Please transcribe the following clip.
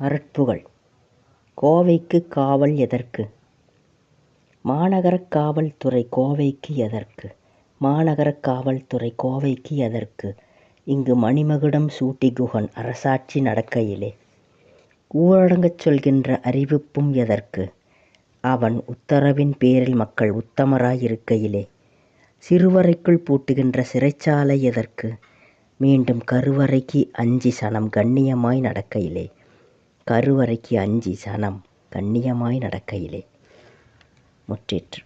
அருட்புகழ் கோவைக்கு காவல் எதற்கு? மாநகரக் காவல்துறை கோவைக்கு எதற்கு? மாநகரக் காவல்துறை கோவைக்கு எதற்கு? இங்கு மணிமகுடம் சூட்டி குகன் அரசாட்சி நடக்கையிலே ஊரடங்கச் சொல்கின்ற அறிவிப்பும் எதற்கு? அவன் உத்தரவின் பேரில் மக்கள் உத்தமராய் இருக்கையிலே சிறுவறைக்குள் பூட்டுகின்ற சிறைச்சாலை எதற்கு? மீண்டும் கருவறைக்கு அஞ்சி சனம் கண்ணியமாய் நடக்கையிலே கருவறைக்கு அஞ்சி சனம் கண்ணியமாய் நடக்கையிலே. முற்றிற்று